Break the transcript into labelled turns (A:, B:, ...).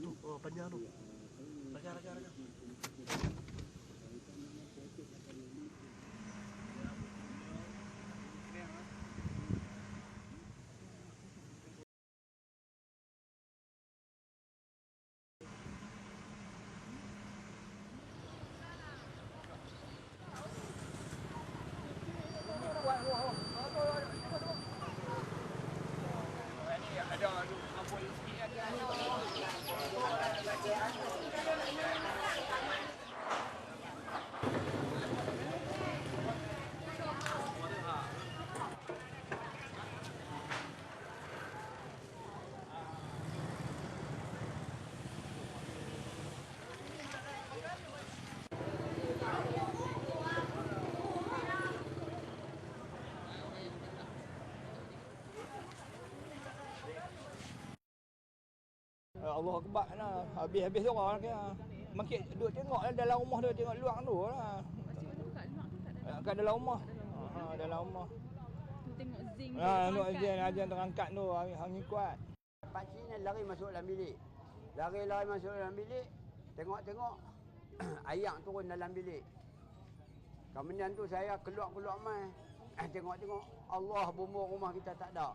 A: ano, oh, panyano. Raga, raga,
B: raga. Allah akbar lah. Habis-habis tu orang kata. Makin duduk tengok lah dalam rumah tu, tengok luar tu lah.
C: Makcik mana tu
B: Kat dalam rumah. Ha, dalam rumah.
C: Tu tengok zinc.
B: Ha,
C: pangkat.
B: ajan ajan terangkat tu, angin, angin kuat.
D: Pakcik ni lari masuk dalam bilik. Lari-lari masuk dalam bilik. Tengok-tengok. Ayang turun dalam bilik. Kemudian tu saya keluar-keluar mai. Tengok-tengok. Allah bumbu rumah kita tak ada.